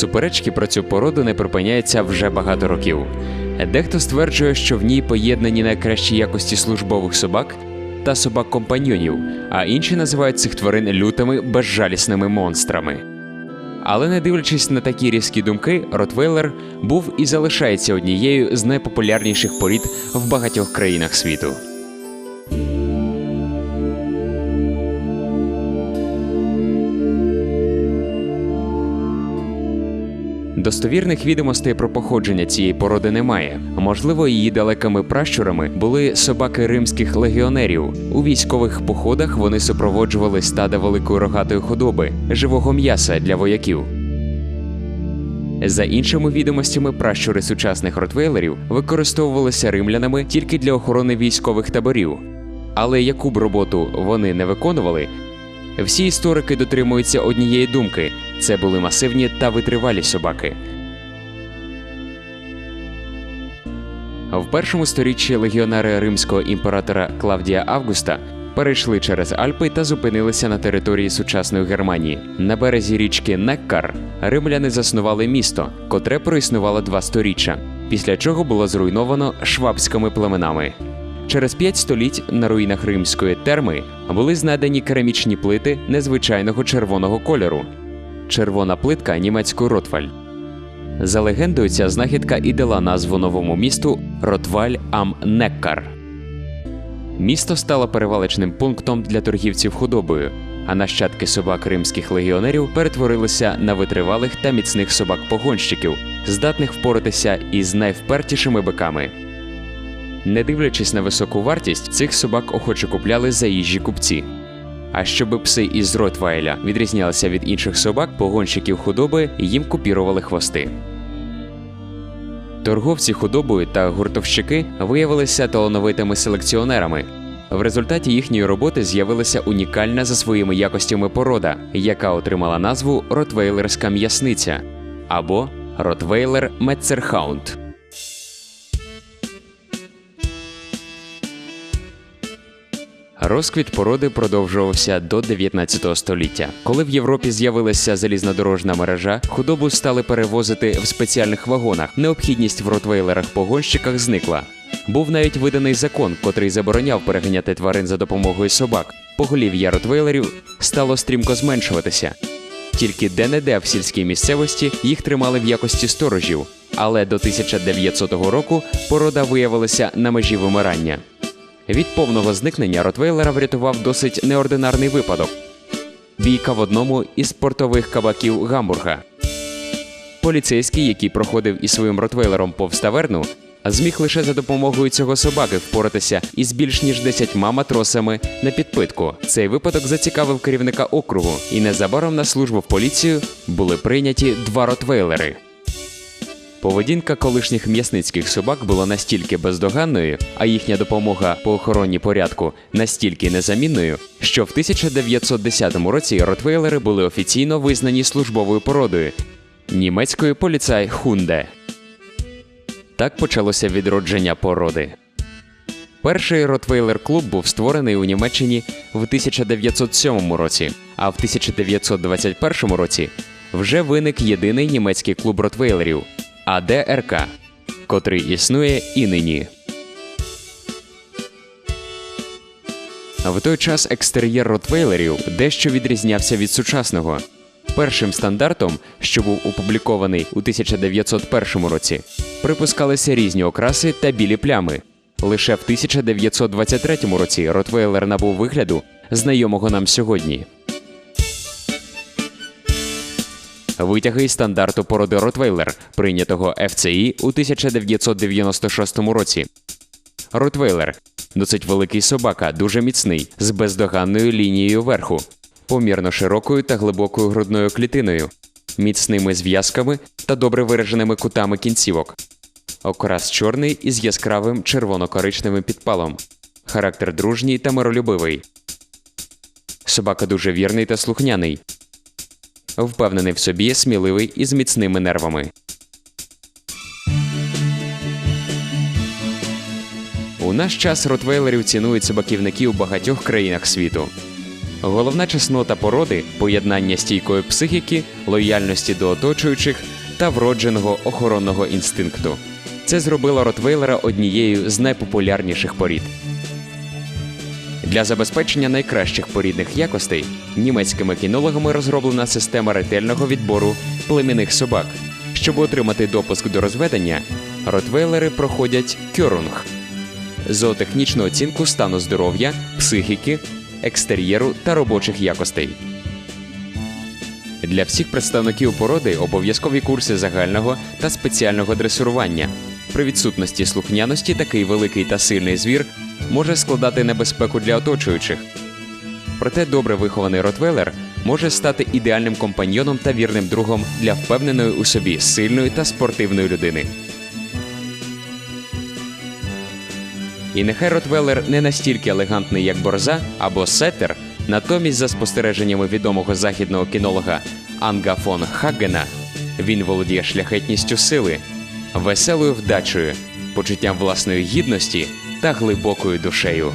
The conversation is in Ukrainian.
Суперечки про цю породу не припиняються вже багато років. Дехто стверджує, що в ній поєднані найкращі якості службових собак та собак-компаньйонів, а інші називають цих тварин лютими безжалісними монстрами. Але не дивлячись на такі різкі думки, Ротвейлер був і залишається однією з найпопулярніших порід в багатьох країнах світу. Достовірних відомостей про походження цієї породи немає. Можливо, її далекими пращурами були собаки римських легіонерів. У військових походах вони супроводжували стада великої рогатої худоби, живого м'яса для вояків. За іншими відомостями, пращури сучасних ротвейлерів використовувалися римлянами тільки для охорони військових таборів. Але яку б роботу вони не виконували, всі історики дотримуються однієї думки: це були масивні та витривалі собаки. В першому сторіччі легіонери римського імператора Клавдія Августа перейшли через Альпи та зупинилися на території сучасної Германії. На березі річки Неккар римляни заснували місто, котре проіснувало два сторіччя, після чого було зруйновано швабськими племенами. Через п'ять століть на руїнах римської терми були знайдені керамічні плити незвичайного червоного кольору. Червона плитка німецької Ротваль. За легендою, ця знахідка і дала назву новому місту Ротваль ам Неккар. Місто стало перевалочним пунктом для торгівців худобою, а нащадки собак римських легіонерів перетворилися на витривалих та міцних собак-погонщиків, здатних впоратися із найвпертішими биками. Не дивлячись на високу вартість, цих собак охоче купляли заїжджі купці. А щоб пси із Ротвайля відрізнялися від інших собак, погонщиків худоби їм купірували хвости. Торговці худобою та гуртовщики виявилися талановитими селекціонерами. В результаті їхньої роботи з'явилася унікальна за своїми якостями порода, яка отримала назву Ротвейлерська м'ясниця або Ротвейлер Метцерхаунд. Розквіт породи продовжувався до 19 століття. Коли в Європі з'явилася залізнодорожна мережа, худобу стали перевозити в спеціальних вагонах. Необхідність в ротвейлерах-погонщиках зникла. Був навіть виданий закон, котрий забороняв переганяти тварин за допомогою собак. Поголів'я ротвейлерів стало стрімко зменшуватися. Тільки де-не-де в сільській місцевості їх тримали в якості сторожів, але до 1900 року порода виявилася на межі вимирання. Від повного зникнення Ротвейлера врятував досить неординарний випадок бійка в одному із портових кабаків Гамбурга. Поліцейський, який проходив із своїм ротвейлером повз таверну, зміг лише за допомогою цього собаки впоратися із більш ніж десятьма матросами на підпитку. Цей випадок зацікавив керівника округу, і незабаром на службу в поліцію були прийняті два ротвейлери. Поведінка колишніх м'ясницьких собак була настільки бездоганною, а їхня допомога по охороні порядку настільки незамінною, що в 1910 році ротвейлери були офіційно визнані службовою породою німецької поліцай Хунде. Так почалося відродження породи. Перший ротвейлер-клуб був створений у Німеччині в 1907 році, а в 1921 році вже виник єдиний німецький клуб ротвейлерів АДРК, котрий існує і нині. В той час екстер'єр ротвейлерів дещо відрізнявся від сучасного. Першим стандартом, що був опублікований у 1901 році, припускалися різні окраси та білі плями. Лише в 1923 році ротвейлер набув вигляду, знайомого нам сьогодні. Витяги із стандарту породи Ротвейлер, прийнятого ФЦІ у 1996 році. Ротвейлер досить великий собака, дуже міцний, з бездоганною лінією верху, помірно широкою та глибокою грудною клітиною, міцними зв'язками та добре вираженими кутами кінцівок. Окрас чорний із яскравим червоно-коричневим підпалом. Характер дружній та миролюбивий. Собака дуже вірний та слухняний. Впевнений в собі, сміливий і з міцними нервами. У наш час ротвейлерів цінують собаківники у багатьох країнах світу. Головна чеснота породи поєднання стійкої психіки, лояльності до оточуючих та вродженого охоронного інстинкту. Це зробило Ротвейлера однією з найпопулярніших порід. Для забезпечення найкращих порідних якостей німецькими кінологами розроблена система ретельного відбору племінних собак. Щоб отримати допуск до розведення, ротвейлери проходять кьорунг зоотехнічну оцінку стану здоров'я, психіки, екстер'єру та робочих якостей. Для всіх представників породи обов'язкові курси загального та спеціального дресирування. При відсутності слухняності такий великий та сильний звір може складати небезпеку для оточуючих. Проте добре вихований ротвейлер може стати ідеальним компаньйоном та вірним другом для впевненої у собі сильної та спортивної людини. І нехай Ротвеллер не настільки елегантний, як борза або сеттер, натомість, за спостереженнями відомого західного кінолога Анга фон Хаггена, він володіє шляхетністю сили, веселою вдачею, почуттям власної гідності та глибокою душею.